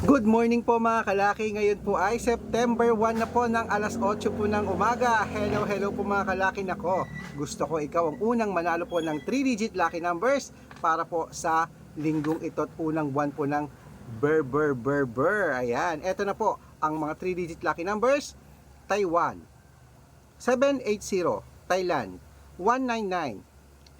Good morning po mga kalaki. Ngayon po ay September 1 na po ng alas 8 po ng umaga. Hello, hello po mga kalaki nako. Gusto ko ikaw ang unang manalo po ng 3-digit lucky numbers para po sa linggong ito at unang buwan po ng Ber Ber Ber Ber. Ayan, eto na po ang mga 3-digit lucky numbers. Taiwan 780, Thailand 199,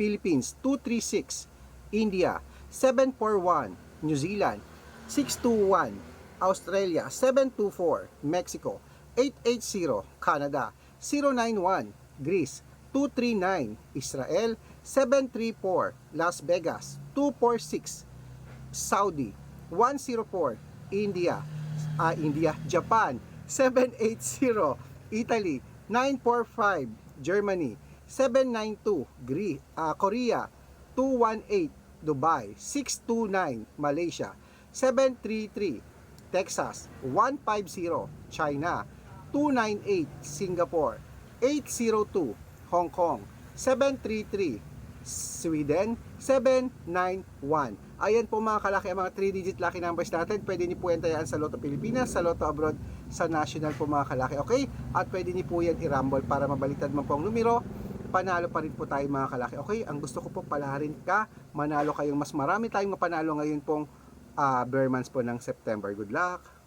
Philippines 236, India 741, New Zealand 621, Australia. 724, Mexico. 880, Canada. 091, Greece. 239, Israel. 734, Las Vegas. 246, Saudi. 104, India. Ah, India, Japan. 780, Italy. 945, Germany. 792, Gre- ah, Korea. 218, Dubai. 629, Malaysia 733, Texas 150, China 298, Singapore 802, Hong Kong 733, Sweden 791. Ayan po mga kalaki ang mga 3-digit lucky numbers natin. Pwede niyo po yan sa Lotto Pilipinas, sa Lotto Abroad, sa National po mga kalaki. Okay? At pwede niyo po yan i-rumble para mabaliktad man po ang numero. Panalo pa rin po tayo mga kalaki. Okay? Ang gusto ko po palarin ka, manalo kayong mas marami tayong mapanalo ngayon pong uh, months po ng September. Good luck!